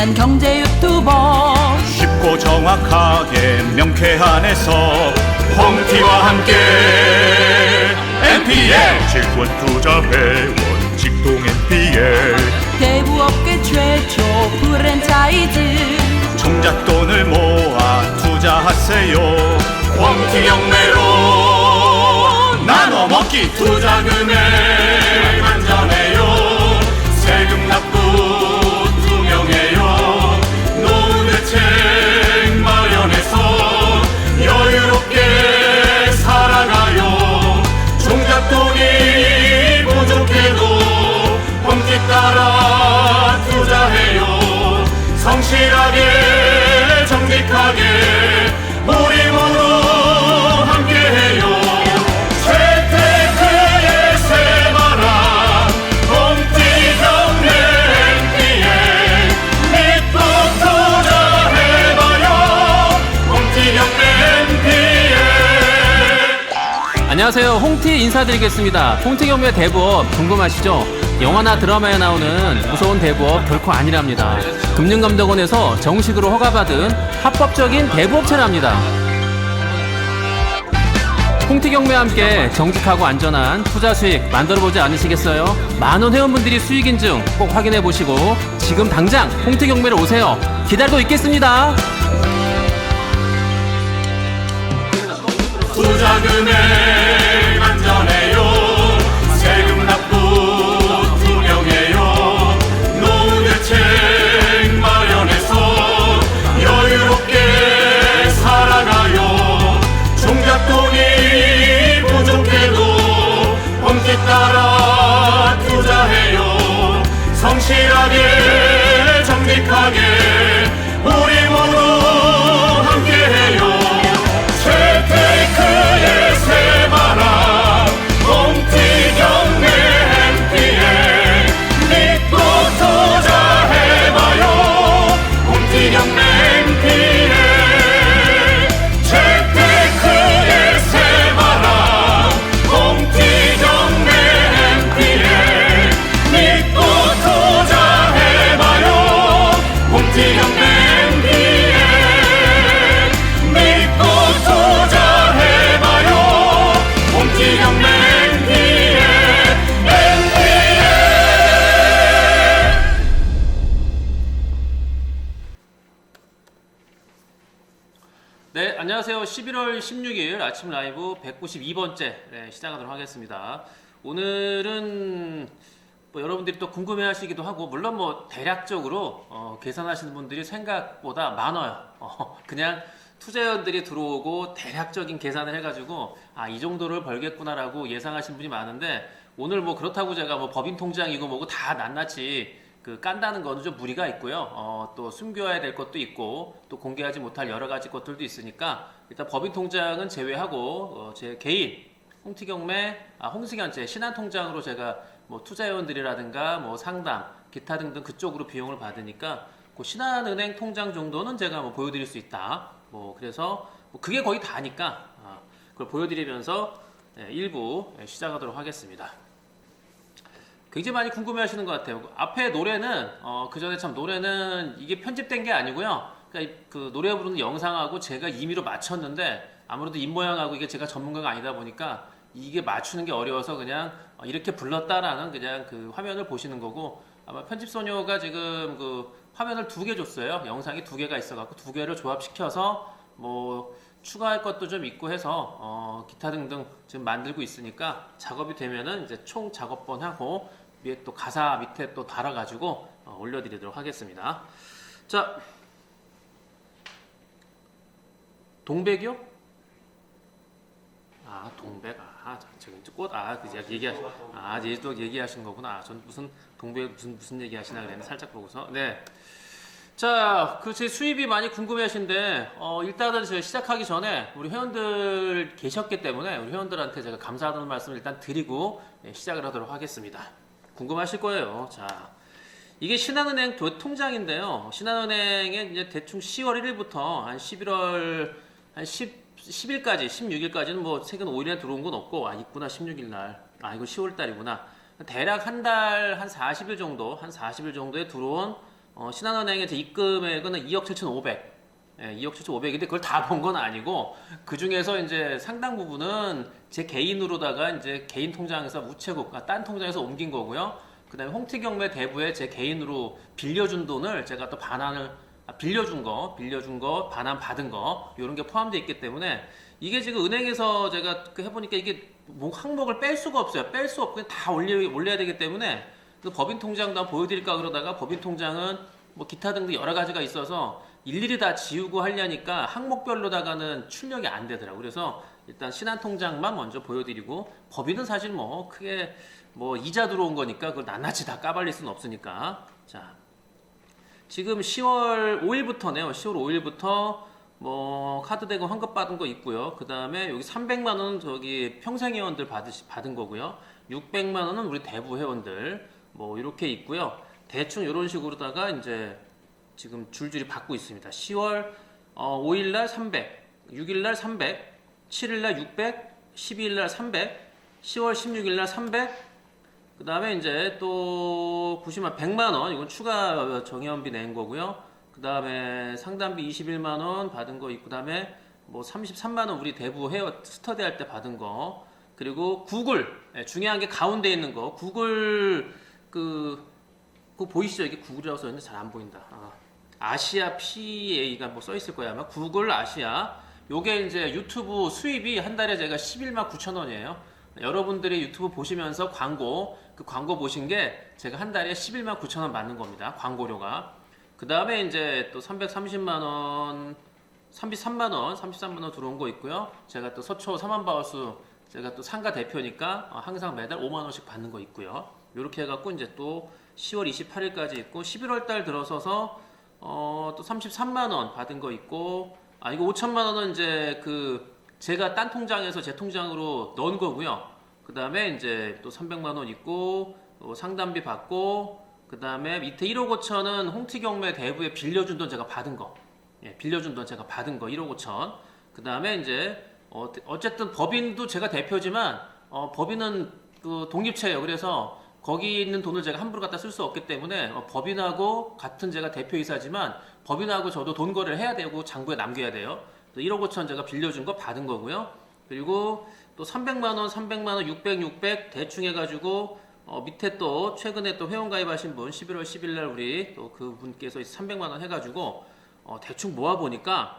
부지런한 경제 유튜버. 쉽고 정확하게 명쾌한 에서 홈티와 함께 NPL 직원 투자 회원 직동 NPL 대부업계 최초 프랜차이즈. 종잣돈을 모아 투자하세요. 홈티 경매로 나눠 먹기 투자금액 안녕하세요. 홍티 인사드리겠습니다. 홍티 경매 대부업 궁금하시죠? 영화나 드라마에 나오는 무서운 대부업 결코 아니랍니다. 금융감독원에서 정식으로 허가받은 합법적인 대부업체랍니다. 홍티 경매와 함께 정직하고 안전한 투자 수익 만들어보지 않으시겠어요? 많은 회원분들이 수익 인증 꼭 확인해 보시고 지금 당장 홍티 경매로 오세요. 기다리고 있겠습니다. 투자금액 성 네, 안녕하세요. 11월 16일 아침 라이브 192번째 네, 시작하도록 하겠습니다. 오늘은 뭐 여러분들이 또 궁금해 하시기도 하고 물론 뭐 대략적으로 어, 계산하시는 분들이 생각보다 많아요. 어, 그냥 투자원들이 들어오고 대략적인 계산을 해가지고 아 이 정도를 벌겠구나라고 예상하시는 분이 많은데 오늘 뭐 그렇다고 제가 뭐 법인 통장이고 뭐고 다 낱낱이 그 깐다는 거는 좀 무리가 있고요. 어, 또 숨겨야 될 것도 있고 또 공개하지 못할 여러 가지 것들도 있으니까 일단 법인 통장은 제외하고 어, 제 개인 홍티경매, 아, 홍승현 제 신한 통장으로 제가 뭐 투자회원들이라든가 뭐 상담, 기타 등등 그쪽으로 비용을 받으니까 그 신한은행 통장 정도는 제가 뭐 보여드릴 수 있다. 뭐 그래서 뭐 그게 거의 다니까 아, 그걸 보여드리면서 예, 일부 예, 시작하도록 하겠습니다. 굉장히 많이 궁금해하시는 것 같아요. 앞에 노래는 어, 그 전에 참 노래는 이게 편집된 게 아니고요. 그러니까 이- 그 노래 부르는 영상하고 제가 임의로 맞췄는데 아무래도 입 모양하고 이게 제가 전문가가 아니다 보니까 이게 맞추는 게 어려워서 그냥 어, 이렇게 불렀다라는 그냥 그 화면을 보시는 거고 아마 편집 소녀가 지금 그 화면을 두 개 줬어요. 영상이 두 개가 있어갖고 두 개를 조합시켜서 뭐 추가할 것도 좀 있고 해서 어, 기타 등등 지금 만들고 있으니까 작업이 되면은 이제 총 작업번 하고 위에 또 가사 밑에 또 달아가지고 어, 올려드리도록 하겠습니다. 자, 동백이요? 아, 동백. 아, 이제 꽃. 아, 그 제가 얘기하. 아, 이제 또 얘기하신 거구나. 아, 전 무슨 동백 무슨 무슨 얘기하시나 그랬는데 살짝 보고서. 네. 자, 그 제 수입이 많이 궁금해하신데 어, 일단은 제가 시작하기 전에 우리 회원들 계셨기 때문에 우리 회원들한테 제가 감사하다는 말씀을 일단 드리고 예, 시작을 하도록 하겠습니다. 궁금하실 거예요. 자, 이게 신한은행 교- 통장인데요. 신한은행에 이제 대충 10월 1일부터 한 11월 한 10, 10일까지, 16일까지는 뭐 최근 5일에 들어온 건 없고, 아, 있구나, 16일 날. 아, 이거 10월 달이구나. 대략 한 달 한 40일 정도, 한 40일 정도에 들어온 어, 신한은행의 제 입금액은 2억 7,500. 예, 2억 7,500인데 그걸 다 본 건 아니고 그 중에서 이제 상당 부분은 제 개인으로다가 이제 개인 통장에서 우체국, 아, 딴 통장에서 옮긴 거고요. 그다음에 홍티경매 대부에 제 개인으로 빌려준 돈을 제가 또 반환을 아, 빌려준 거, 빌려준 거, 반환 받은 거 이런 게 포함되어 있기 때문에 이게 지금 은행에서 제가 그 해보니까 이게 뭐 항목을 뺄 수가 없어요. 뺄 수 없고 다 올려 올려야 되기 때문에 그 법인 통장도 보여드릴까 그러다가 법인 통장은 뭐 기타 등등 여러 가지가 있어서 일일이 다 지우고 하려니까 항목별로다가는 출력이 안 되더라고. 그래서 일단 신한 통장만 먼저 보여드리고 법인은 사실 뭐 크게 뭐 이자 들어온 거니까 그걸 낱낱이 다 까발릴 수는 없으니까 자 지금 10월 5일부터네요. 10월 5일부터 뭐 카드 대금 환급 받은 거 있고요. 그 다음에 여기 300만 원은 저기 평생 회원들 받으시 받은 거고요. 600만 원은 우리 대부 회원들 뭐 이렇게 있고요. 대충 이런 식으로다가 이제 지금 줄줄이 받고 있습니다. 10월 어, 5일 날 300, 6일 날 300, 7일 날 600, 12일 날 300, 10월 16일 날 300, 그 다음에 이제 또 보시면 100만 원 이건 추가 정의원비 낸 거고요. 그 다음에 상담비 21만 원 받은 거 있고, 그 다음에 뭐 33만 원 우리 대부 헤어 스터디 할 때 받은 거. 그리고 구글 예, 중요한 게 가운데 있는 거 구글 그 그거 보이시죠? 이게 구글이라고 써 있는데 잘 안 보인다. 아, 아시아 PA가 뭐 써 있을 거야 아마 구글 아시아. 요게 이제 유튜브 수입이 한 달에 제가 11만 9천 원이에요. 여러분들이 유튜브 보시면서 광고 그 광고 보신 게 제가 한 달에 11만 9천 원 받는 겁니다. 광고료가. 그 다음에 이제 또 330만 원, 33만 원, 33만 원 들어온 거 있고요. 제가 또 서초 사만바우스 제가 또 상가 대표니까 어, 항상 매달 5만 원씩 받는 거 있고요. 이렇게 해갖고 이제 또 10월 28일까지 있고 11월 달 들어서서 어, 또 33만 원 받은 거 있고 아 이거 5천만 원은 이제 그 제가 딴 통장에서 제 통장으로 넣은 거고요. 그 다음에 이제 또 300만 원 있고 또 상담비 받고 그 다음에 밑에 1억 5천은 홍티경매 대부에 빌려준 돈 제가 받은 거. 예, 빌려준 돈 제가 받은 거 1억 5천. 그 다음에 이제 어, 어쨌든 법인도 제가 대표지만 어, 법인은 그 독립체예요. 그래서 거기 있는 돈을 제가 함부로 갖다 쓸 수 없기 때문에 어, 법인하고 같은 제가 대표이사지만 법인하고 저도 돈 거래를 해야 되고 장부에 남겨야 돼요. 1억 5천 제가 빌려준 거 받은 거고요. 그리고 또 300만 원, 300만 원, 600, 600 대충 해가지고 어, 밑에 또 최근에 또 회원 가입하신 분 11월 10일 날 우리 또 그 분께서 300만 원 해가지고 어, 대충 모아 보니까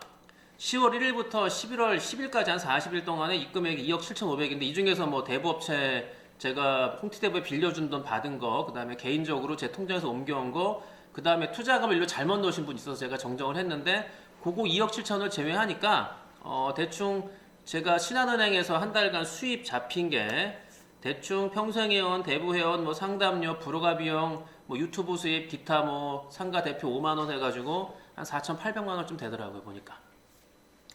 10월 1일부터 11월 10일까지 한 40일 동안에 입금액이 2억 7,500인데 이 중에서 뭐 대부업체 제가 홍티대부에 빌려준 돈 받은 거, 그 다음에 개인적으로 제 통장에서 옮겨온 거, 그 다음에 투자금을 일로 잘못 넣으신 분 있어서 제가 정정을 했는데 그거 2억 7천을 제외하니까 어, 대충 제가 신한은행에서 한 달간 수입 잡힌 게 대충 평생회원, 대부회원, 뭐 상담료, 불허가 비용, 뭐 유튜브 수입, 기타 뭐 상가 대표 5만 원 해가지고 한 4,800만 원쯤 되더라고요 보니까.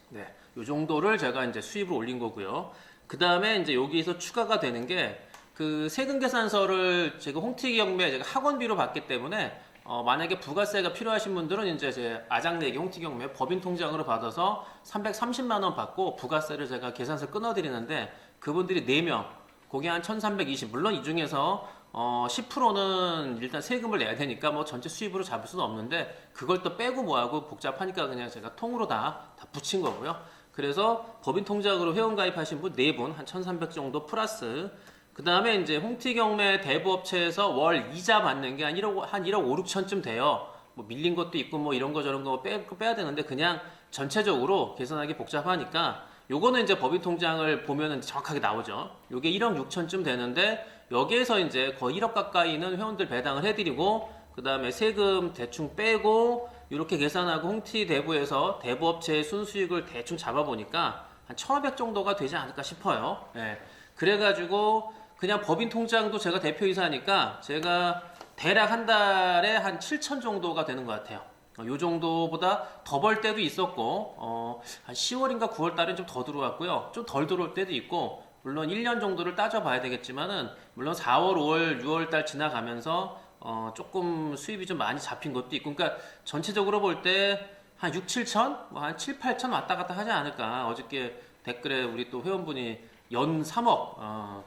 네, 요 정도를 제가 이제 수입으로 올린 거고요. 그 다음에 이제 여기서 추가가 되는 게 그 세금 계산서를 제가 홍티 경매 제가 학원비로 받기 때문에 어, 만약에 부가세가 필요하신 분들은 이제 제 아장내기 홍티 경매 법인 통장으로 받아서 330만 원 받고 부가세를 제가 계산서 끊어 드리는데 그분들이 4명 그게 한 1320. 물론 이 중에서 어 10%는 일단 세금을 내야 되니까 뭐 전체 수입으로 잡을 수는 없는데 그걸 또 빼고 뭐하고 복잡하니까 그냥 제가 통으로 다, 다 붙인 거고요. 그래서 법인 통장으로 회원 가입하신 분 4분 한 1300 정도 플러스 그 다음에 이제 홍티 경매 대부업체에서 월 이자 받는 게 한 1억, 한 1억 5, 6천쯤 돼요. 뭐 밀린 것도 있고 뭐 이런 거 저런 거 빼, 빼야 되는데 그냥 전체적으로 계산하기 복잡하니까 요거는 이제 법인 통장을 보면은 정확하게 나오죠. 요게 1억 6천쯤 되는데 여기에서 이제 거의 1억 가까이는 회원들 배당을 해드리고 그 다음에 세금 대충 빼고 이렇게 계산하고 홍티 대부에서 대부업체의 순수익을 대충 잡아보니까 한 1,500 정도가 되지 않을까 싶어요. 예. 그래가지고 그냥 법인 통장도 제가 대표이사니까 제가 대략 한 달에 한 7천 정도가 되는 것 같아요. 어, 요 정도보다 더 벌 때도 있었고, 어, 한 10월인가 9월 달엔 좀 더 들어왔고요. 좀 덜 들어올 때도 있고, 물론 1년 정도를 따져봐야 되겠지만은, 물론 4월, 5월, 6월 달 지나가면서, 어, 조금 수입이 좀 많이 잡힌 것도 있고, 그러니까 전체적으로 볼 때 한 6, 7천? 뭐 한 7, 8천 왔다 갔다 하지 않을까. 어저께 댓글에 우리 또 회원분이 연 3억, 어,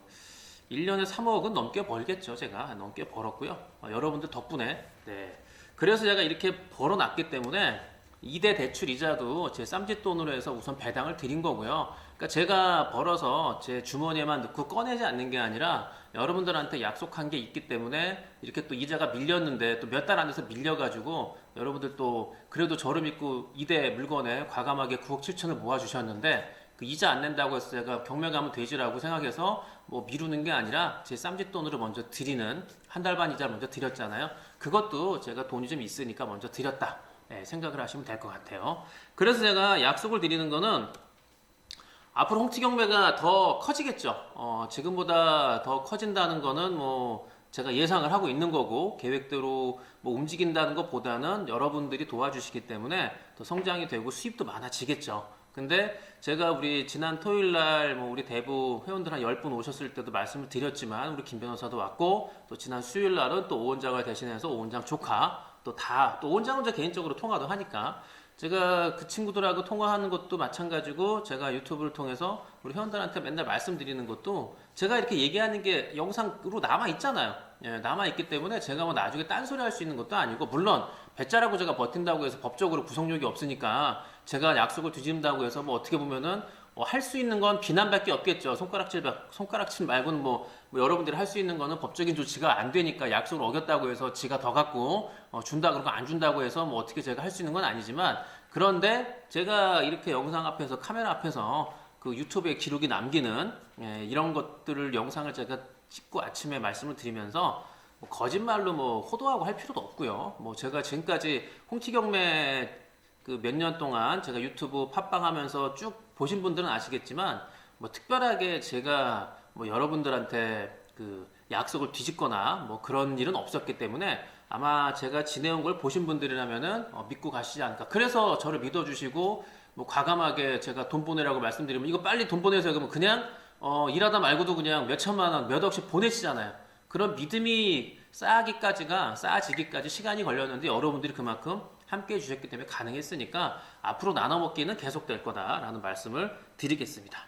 1년에 3억은 넘게 벌겠죠. 제가 넘게 벌었고요. 어, 여러분들 덕분에. 네. 그래서 제가 이렇게 벌어놨기 때문에 2대 대출 이자도 제 쌈짓돈으로 해서 우선 배당을 드린 거고요. 그러니까 제가 벌어서 제 주머니에만 넣고 꺼내지 않는 게 아니라 여러분들한테 약속한 게 있기 때문에 이렇게 또 이자가 밀렸는데 또 몇 달 안에서 밀려가지고 여러분들 또 그래도 저를 믿고 2대 물건에 과감하게 9억 7천을 모아주셨는데 그 이자 안 낸다고 해서 제가 경매 가면 되지라고 생각해서 뭐 미루는 게 아니라 제 쌈짓돈으로 먼저 드리는 한 달 반 이자를 먼저 드렸잖아요. 그것도 제가 돈이 좀 있으니까 먼저 드렸다. 네, 생각을 하시면 될 것 같아요. 그래서 제가 약속을 드리는 거는 앞으로 홍치 경매가 더 커지겠죠. 어, 지금보다 더 커진다는 거는 뭐 제가 예상을 하고 있는 거고 계획대로 뭐 움직인다는 것보다는 여러분들이 도와주시기 때문에 더 성장이 되고 수입도 많아지겠죠. 근데 제가 우리 지난 토요일 날 뭐 우리 대부 회원들 한 10분 오셨을 때도 말씀을 드렸지만 우리 김 변호사도 왔고 또 지난 수요일 날은 또 오 원장을 대신해서 오 원장 조카 또 다또 오원장은 제 개인적으로 통화도 하니까 제가 그 친구들하고 통화하는 것도 마찬가지고 제가 유튜브를 통해서 우리 회원들한테 맨날 말씀드리는 것도 제가 이렇게 얘기하는 게 영상으로 남아 있잖아요. 예, 남아 있기 때문에 제가 뭐 나중에 딴소리 할 수 있는 것도 아니고 물론 배짜라고 제가 버틴다고 해서 법적으로 구속력이 없으니까 제가 약속을 뒤집는다고 해서 뭐 어떻게 보면은 뭐 할수 있는 건 비난밖에 없겠죠. 손가락질 손가락질 말고는 뭐, 뭐 여러분들이 할 수 있는 거는 법적인 조치가 안 되니까 약속을 어겼다고 해서 지가 더 갖고 어, 준다 그러고 안 준다고 해서 뭐 어떻게 제가 할 수 있는 건 아니지만 그런데 제가 이렇게 영상 앞에서 카메라 앞에서 그 유튜브에 기록이 남기는 예, 이런 것들을 영상을 제가 찍고 아침에 말씀을 드리면서 뭐 거짓말로 뭐 호도하고 할 필요도 없고요. 뭐 제가 지금까지 홍치 경매 그 몇 년 동안 제가 유튜브 팟빵 하면서 쭉 보신 분들은 아시겠지만 뭐 특별하게 제가 뭐 여러분들한테 그 약속을 뒤집거나 뭐 그런 일은 없었기 때문에 아마 제가 지내온 걸 보신 분들이라면은 어, 믿고 가시지 않을까. 그래서 저를 믿어주시고 뭐 과감하게 제가 돈 보내라고 말씀드리면 이거 빨리 돈 보내세요. 그러면 그냥 어, 일하다 말고도 그냥 몇 천만 원, 몇 억씩 보내시잖아요. 그런 믿음이 쌓이기까지가 쌓아지기까지 시간이 걸렸는데 여러분들이 그만큼 함께 해주셨기 때문에 가능했으니까 앞으로 나눠 먹기는 계속될 거다라는 말씀을 드리겠습니다.